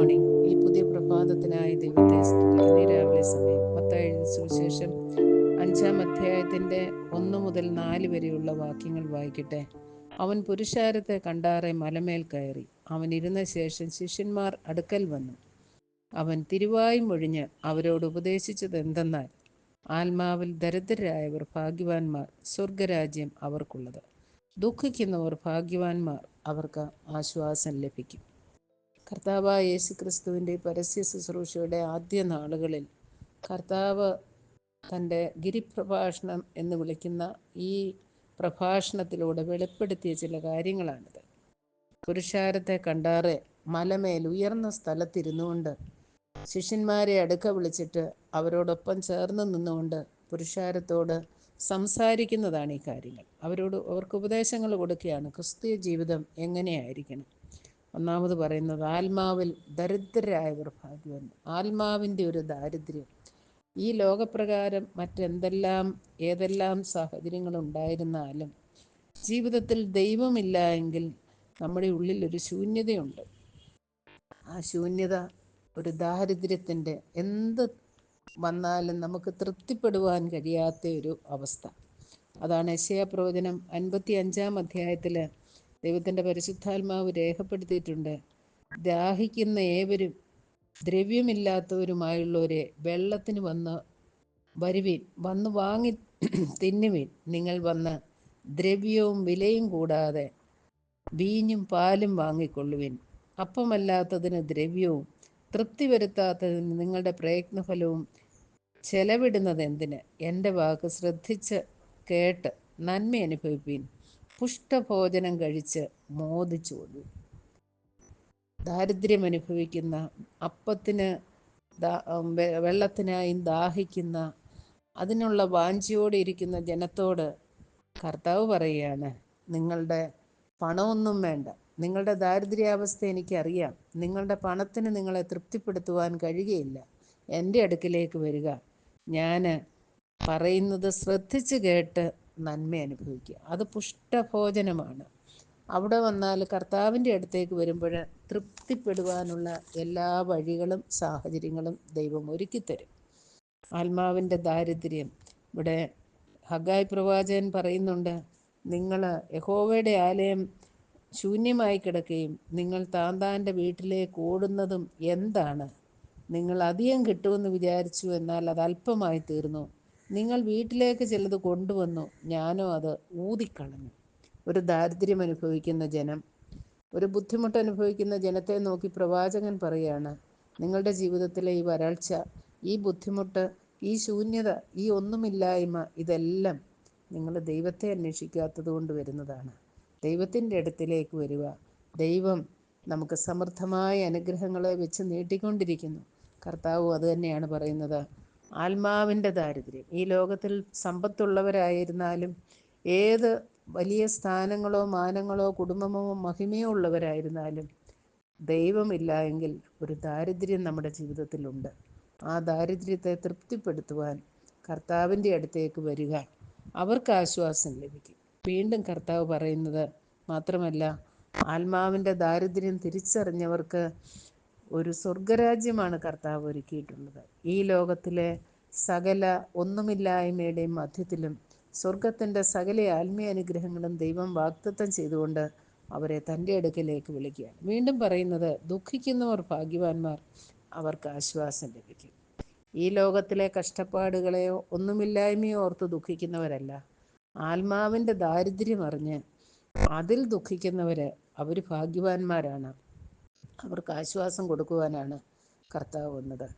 Morning ഈ പുതിയ പ്രഭാതത്തിനായി ദൈവത്തെ സ്തുതിക്കുന്ന. രാവിലെ സമയം മത്തായി സുവിശേഷം അഞ്ചാം അധ്യായത്തിന്റെ ഒന്ന് മുതൽ നാല് വരെയുള്ള വാക്യങ്ങൾ വായിക്കട്ടെ. അവൻ പുരുഷാരത്തെ കണ്ടാറെ മലമേൽ കയറി. അവൻ ഇരുന്ന ശേഷം ശിഷ്യന്മാർ അടുക്കൽ വന്നു. അവൻ തിരുവായും ഒഴിഞ്ഞ് അവരോട് ഉപദേശിച്ചത് എന്തെന്നാൽ ആത്മാവിൽ ദരിദ്രരായവർ ഭാഗ്യവാന്മാർ സ്വർഗരാജ്യം അവർക്കുള്ളത്. ദുഃഖിക്കുന്നവർ ഭാഗ്യവാന്മാർ അവർക്ക് ആശ്വാസം ലഭിക്കും. കർത്താവായ യേശു ക്രിസ്തുവിന്റെ പരസ്യ ശുശ്രൂഷയുടെ ആദ്യ നാളുകളിൽ കർത്താവ് തന്റെ ഗിരിപ്രഭാഷണം എന്ന് വിളിക്കുന്ന ഈ പ്രഭാഷണത്തിലൂടെ വെളിപ്പെടുത്തിയ ചില കാര്യങ്ങളാണിത്. പുരുഷാരത്തെ കണ്ടാറെ മലമേൽ ഉയർന്ന സ്ഥലത്തിരുന്നുകൊണ്ട് ശിഷ്യന്മാരെ അടുക്ക വിളിച്ചിട്ട് അവരോടൊപ്പം ചേർന്ന് നിന്നുകൊണ്ട് പുരുഷാരത്തോട് സംസാരിക്കുന്നതാണ് ഈ കാര്യങ്ങൾ. അവരോട് അവർക്ക് ഉപദേശങ്ങൾ കൊടുക്കുകയാണ് ക്രിസ്തീയ ജീവിതം എങ്ങനെയായിരിക്കണം? ഒന്നാമത് പറയുന്നത് ആത്മാവിൽ ദരിദ്രരായവർ ഭാഗ്യവന് ആത്മാവിന്റെ ഒരു ദാരിദ്ര്യം. ഈ ലോകപ്രകാരം മറ്റെന്തെല്ലാം ഏതെല്ലാം സാഹചര്യങ്ങൾ ഉണ്ടായിരുന്നാലും ജീവിതത്തിൽ ദൈവമില്ല എങ്കിൽ നമ്മുടെ ഉള്ളിൽ ഒരു ശൂന്യതയുണ്ട്. ആ ശൂന്യത ഒരു ദാരിദ്ര്യത്തിന്റെ എന്ത് വന്നാലും നമുക്ക് തൃപ്തിപ്പെടുവാൻ കഴിയാത്ത ഒരു അവസ്ഥ. അതാണ് യശയ പ്രവചനം അൻപത്തി അഞ്ചാം അധ്യായത്തിൽ ദൈവത്തിന്റെ പരിശുദ്ധാത്മാവ് രേഖപ്പെടുത്തിയിട്ടുണ്ട്. ദാഹിക്കുന്ന ഏവരും ദ്രവ്യമില്ലാത്തവരുമായുള്ളവരെ വെള്ളത്തിന് വന്ന് വരുവീൻ വന്ന് വാങ്ങി തിന്നുവീൻ. നിങ്ങൾ വന്ന് ദ്രവ്യവും വിലയും കൂടാതെ വീഞ്ഞും പാലും വാങ്ങിക്കൊള്ളുവിൻ. അപ്പമല്ലാത്തതിന് ദ്രവ്യവും തൃപ്തി വരുത്താത്തതിന് നിങ്ങളുടെ പ്രയത്നഫലവും ചെലവിടുന്നത് എന്തിന് എന്റെ വാക്ക് ശ്രദ്ധിച്ച് കേട്ട് നന്മ അനുഭവിപ്പീൻ പുഷ്ടഭോജനം കഴിച്ച് മോദിച്ചോളൂ ദാരിദ്ര്യം അനുഭവിക്കുന്ന അപ്പത്തിന് വെള്ളത്തിനായി ദാഹിക്കുന്ന അതിനുള്ള വാഞ്ചിയോടെ ഇരിക്കുന്ന ജനത്തോട് കർത്താവ് പറയുകയാണ് നിങ്ങളുടെ പണമൊന്നും വേണ്ട. നിങ്ങളുടെ ദാരിദ്ര്യാവസ്ഥ എനിക്കറിയാം. നിങ്ങളുടെ പണത്തിന് നിങ്ങളെ തൃപ്തിപ്പെടുത്തുവാൻ കഴിയുകയില്ല. എന്റെ അടുക്കിലേക്ക് വരിക. ഞാൻ പറയുന്നത് ശ്രദ്ധിച്ച് കേട്ട് നന്മ അനുഭവിക്കുക. അത് പുഷ്ടഭോജനമാണ് അവിടെ വന്നാൽ കർത്താവിന്റെ അടുത്തേക്ക് വരുമ്പോൾ തൃപ്തിപ്പെടുവാനുള്ള എല്ലാ വഴികളും സാഹചര്യങ്ങളും ദൈവം ഒരുക്കിത്തരും. ആത്മാവിന്റെ ദാരിദ്ര്യം. ഇവിടെ ഹഗായ് പ്രവാചകൻ പറയുന്നുണ്ട് നിങ്ങൾ യഹോവയുടെ ആലയം ശൂന്യമായി കിടക്കുകയും നിങ്ങൾ താന്താന്റെ വീട്ടിലേക്ക് ഓടുന്നതും എന്താണ്? നിങ്ങൾ അധികം കിട്ടുമെന്ന് വിചാരിച്ചു എന്നാൽ അത് അല്പമായി തീർന്നു. നിങ്ങൾ വീട്ടിലേക്ക് ചിലത് കൊണ്ടുവന്നു. ഞാനോ അത് ഊതിക്കളഞ്ഞു. ഒരു ദാരിദ്ര്യം അനുഭവിക്കുന്ന ജനം ഒരു ബുദ്ധിമുട്ട് അനുഭവിക്കുന്ന ജനത്തെ നോക്കി പ്രവാചകൻ പറയാണ് നിങ്ങളുടെ ജീവിതത്തിലെ ഈ വരൾച്ച ഈ ബുദ്ധിമുട്ട് ഈ ശൂന്യത ഈ ഒന്നുമില്ലായ്മ ഇതെല്ലാം നിങ്ങൾ ദൈവത്തെ അന്വേഷിക്കാത്തത് കൊണ്ട് വരുന്നതാണ്. ദൈവത്തിന്റെ അടുത്തിലേക്ക് വരിക. ദൈവം നമുക്ക് സമൃദ്ധമായ അനുഗ്രഹങ്ങളെ വെച്ച് നീട്ടിക്കൊണ്ടിരിക്കുന്നു. കർത്താവ് അത് തന്നെയാണ് പറയുന്നത്. ആത്മാവിന്റെ ദാരിദ്ര്യം. ഈ ലോകത്തിൽ സമ്പത്തുള്ളവരായിരുന്നാലും ഏത് വലിയ സ്ഥാനങ്ങളോ മാനങ്ങളോ കുടുംബമോ മഹിമയോ ഉള്ളവരായിരുന്നാലും ദൈവമില്ല എങ്കിൽ ഒരു ദാരിദ്ര്യം നമ്മുടെ ജീവിതത്തിലുണ്ട്. ആ ദാരിദ്ര്യത്തെ തൃപ്തിപ്പെടുത്തുവാൻ കർത്താവിന്റെ അടുത്തേക്ക് വരിക അവർക്ക് ആശ്വാസം ലഭിക്കും. വീണ്ടും കർത്താവ് പറയുന്നത് മാത്രമല്ല ആത്മാവിന്റെ ദാരിദ്ര്യം തിരിച്ചറിഞ്ഞവർക്ക് ഒരു സ്വർഗരാജ്യമാണ് കർത്താവ് ഒരുക്കിയിട്ടുള്ളത്. ഈ ലോകത്തിലെ സകല ഒന്നുമില്ലായ്മയുടെയും മധ്യത്തിലും സ്വർഗത്തിന്റെ സകല ആത്മീയ അനുഗ്രഹങ്ങളും ദൈവം വാക്തത്വം ചെയ്തുകൊണ്ട് അവരെ തന്റെ അടുക്കലേക്ക് വിളിക്കുകയാണ്. വീണ്ടും പറയുന്നത് ദുഃഖിക്കുന്നവർ ഭാഗ്യവാന്മാർ അവർക്ക് ആശ്വാസം ലഭിക്കും. ഈ ലോകത്തിലെ കഷ്ടപ്പാടുകളെയോ ഒന്നുമില്ലായ്മയോ ഓർത്ത് ദുഃഖിക്കുന്നവരല്ല. ആത്മാവിന്റെ ദാരിദ്ര്യം അറിഞ്ഞ് അതിൽ ദുഃഖിക്കുന്നവർ അവർ ഭാഗ്യവാന്മാരാണ്. അവർക്ക് ആശ്വാസം കൊടുക്കുവാനാണ് കർത്താവ് വന്നത്.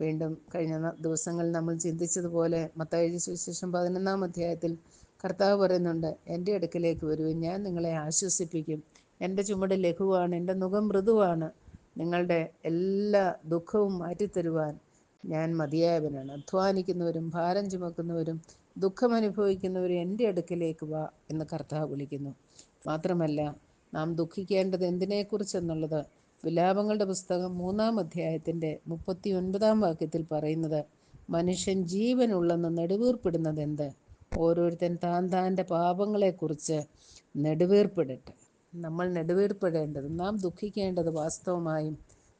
വീണ്ടും കഴിഞ്ഞ ദിവസങ്ങളിൽ നമ്മൾ ചിന്തിച്ചതുപോലെ മത്തായി സുവിശേഷം പതിനൊന്നാം അധ്യായത്തിൽ കർത്താവ് പറയുന്നുണ്ട് എന്റെ അടുക്കലേക്ക് വരുവിൻ ഞാൻ നിങ്ങളെ ആശ്വസിപ്പിക്കും. എന്റെ ചുമട് ലഘുവാണ് എന്റെ മുഖം മൃദുവാണ്. നിങ്ങളുടെ എല്ലാ ദുഃഖവും മാറ്റിത്തരുവാൻ ഞാൻ മതിയായവനാണ്. അധ്വാനിക്കുന്നവരും ഭാരം ചുമക്കുന്നവരും ദുഃഖം അനുഭവിക്കുന്നവരും എന്റെ അടുക്കലേക്ക് വാ എന്ന് കർത്താവ് വിളിക്കുന്നു. മാത്രമല്ല നാം ദുഃഖിക്കേണ്ടത് എന്തിനെക്കുറിച്ചെന്നുള്ളത് വിലാപങ്ങളുടെ പുസ്തകം മൂന്നാം അധ്യായത്തിന്റെ മുപ്പത്തി ഒൻപതാം വാക്യത്തിൽ പറയുന്നത് മനുഷ്യൻ ജീവനുള്ളെന്ന് നെടുവീർപ്പിടുന്നത് എന്ത് ഓരോരുത്തൻ താൻ താന്റെ പാപങ്ങളെക്കുറിച്ച് നെടുവീർപ്പിടട്ടെ. നമ്മൾ നെടുവീർപ്പിടേണ്ടത് നാം ദുഃഖിക്കേണ്ടത് വാസ്തവമായും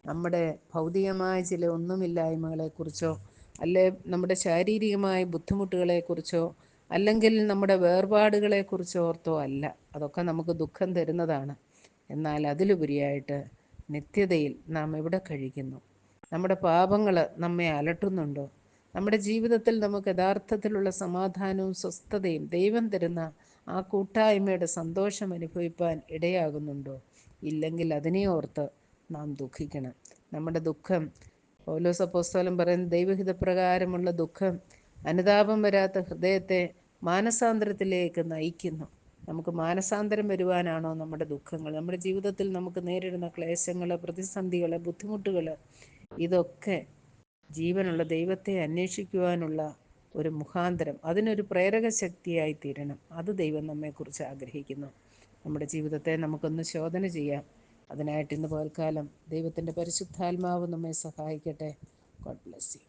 നമ്മുടെ ഭൗതികമായ ചില ഒന്നുമില്ലായ്മകളെക്കുറിച്ചോ അല്ലെ നമ്മുടെ ശാരീരികമായ ബുദ്ധിമുട്ടുകളെക്കുറിച്ചോ അല്ലെങ്കിൽ നമ്മുടെ വേർപാടുകളെ കുറിച്ച് ഓർത്തോ അല്ല. അതൊക്കെ നമുക്ക് ദുഃഖം തരുന്നതാണ്. എന്നാൽ അതിലുപരിയായിട്ട് നിത്യതയിൽ നാം എവിടെ കഴിക്കുന്നു? നമ്മുടെ പാപങ്ങൾ നമ്മെ അലട്ടുന്നുണ്ടോ? നമ്മുടെ ജീവിതത്തിൽ നമുക്ക് യഥാർത്ഥത്തിലുള്ള സമാധാനവും സ്വസ്ഥതയും ദൈവം തരുന്ന ആ കൂട്ടായ്മയുടെ സന്തോഷം അനുഭവിപ്പാൻ ഇടയാകുന്നുണ്ടോ? ഇല്ലെങ്കിൽ അതിനെ ഓർത്ത് നാം ദുഃഖിക്കണം. നമ്മുടെ ദുഃഖം ഓലോ സപ്പോസ്തോലം പറയുന്ന ദൈവഹിതപ്രകാരമുള്ള ദുഃഖം അനുതാപം വരാത്ത ഹൃദയത്തെ മാനസാന്തരത്തിലേക്ക് നയിക്കുന്നു. നമുക്ക് മാനസാന്തരം വരുവാനാണോ നമ്മുടെ ദുഃഖങ്ങൾ? നമ്മുടെ ജീവിതത്തിൽ നമുക്ക് നേരിടുന്ന ക്ലേശങ്ങൾ പ്രതിസന്ധികൾ ബുദ്ധിമുട്ടുകൾ ഇതൊക്കെ ജീവനുള്ള ദൈവത്തെ അന്വേഷിക്കുവാനുള്ള ഒരു മുഖാന്തരം അതിനൊരു പ്രേരക ശക്തിയായി തീരണം. അത് ദൈവം നമ്മെക്കുറിച്ച് ആഗ്രഹിക്കുന്നു. നമ്മുടെ ജീവിതത്തെ നമുക്കൊന്ന് ശോധന ചെയ്യാം. അതിനായിട്ട് ഇന്ന് പകൽക്കാലം ദൈവത്തിന്റെ പരിശുദ്ധാത്മാവ് നമ്മെ സഹായിക്കട്ടെ. God bless you